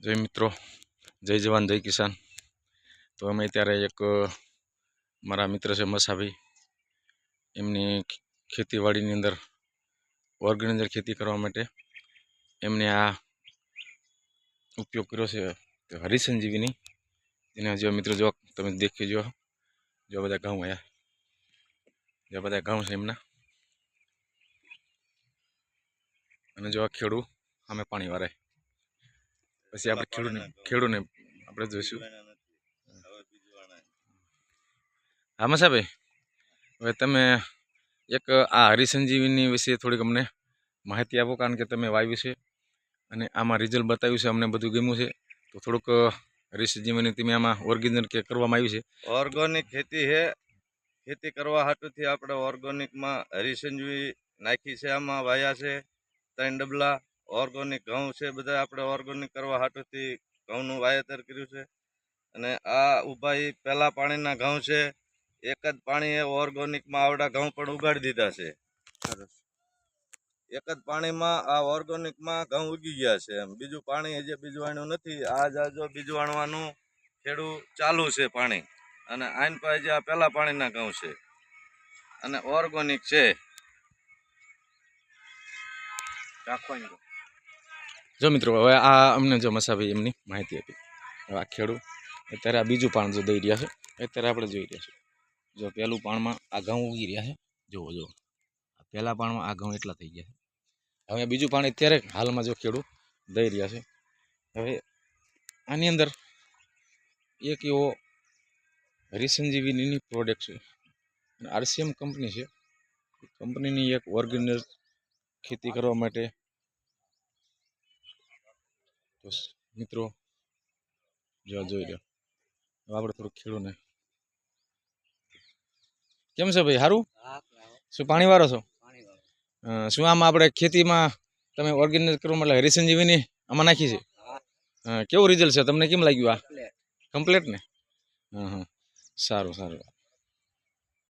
જય મિત્રો, જય જવાન, જય કિસાન. તો અમે ત્યારે એક, મારા મિત્ર છે મસાભી. એમની ખેતીવાડીની અંદર, વર્ગની અંદર ખેતી કરવા માટે એમને આ ઉપયોગ કર્યો છે હરિસંજીવીની. એને જો મિત્રો જો તમે દેખી જો જો બધા ઘઉં આયા. જો બધા ઘઉં છે એમના. અને જો આ ખેડૂ સામે પાણી વારે પછી આપણે ખેડૂને ખેડૂને આપણે જોઈશું. હા મસાભાઈ હવે તમે એક આ હરિસંજીવીની વિશે થોડીક અમને માહિતી આપો કારણ કે તમે વાવ્યું છે અને આમાં રિઝલ્ટ બતાવ્યું છે અમને બધું ગમ્યું છે. તો થોડુંક હરિસંજીવીની તમે આમાં ઓર્ગેનિક કે કરવામાં આવ્યું છે? ઓર્ગોનિક ખેતી છે. ખેતી કરવા હાટુથી આપણે ઓર્ગોનિકમાં હરિસંજીવી નાખી છે આમાં વાયા છે ત્રણ ડબલા. ઓર્ગોનિક ઘઉં છે બધા આપણે ઓર્ગોનિક કરવા હાટુથી ઘઉંનું વાવેતર કર્યું છે. અને આ ઊભા એ પહેલાં પાણીના ઘઉં છે એક જ પાણીએ ઓર્ગોનિકમાં આવડા ઘઉં પણ ઉગાડી દીધા છે. એક જ પાણીમાં આ ઓર્ગોનિકમાં ઘઉં ઉગી ગયા છે એમ. બીજું પાણી હજી બીજું નથી. આ આજો બીજું વાણવાનું ખેડૂત ચાલુ છે પાણી. અને આઈન પાસે જે આ પહેલાં પાણીના ઘઉં છે. અને ઓર્ગોનિક છે. જો મિત્રો, હવે આ અમને જો મસાભાઈ એમની માહિતી આપી. હવે આ ખેડૂત, અત્યારે આ બીજું પાણ જો દઈ રહ્યા છે, અત્યારે આપણે જોઈ રહ્યા છીએ. જો પહેલું પાણમાં આ ઘઉં ઉગી રહ્યા છે, જુઓ જુઓ. પહેલા પાણમાં આ ઘઉં એટલા થઈ ગયા છે. હવે બીજું પાણી અત્યારે હાલમાં જો ખેડૂત દઈ રહ્યા છે. હવે આની અંદર એક એવો હરિસંજીવીની પ્રોડક્ટ છે. આરસીએમ કંપની છે. કંપનીની એક ઓર્ગેનિક ખેતી કરવા માટે તો મિત્રો જો જોઈ લો. હવે આપણે થોડુંક ને કેમ છે ભાઈ સારું શું પાણી વાળો છો શું આમાં આપણે ખેતીમાં તમે ઓર્ગેનિક કરવા માટે હરિસંજીવીની આમાં નાખી છે? કેવું રિઝલ્ટ છે? તમને કેમ લાગ્યું આ? કમ્પ્લેટ ને? હા હા. સારું સારું.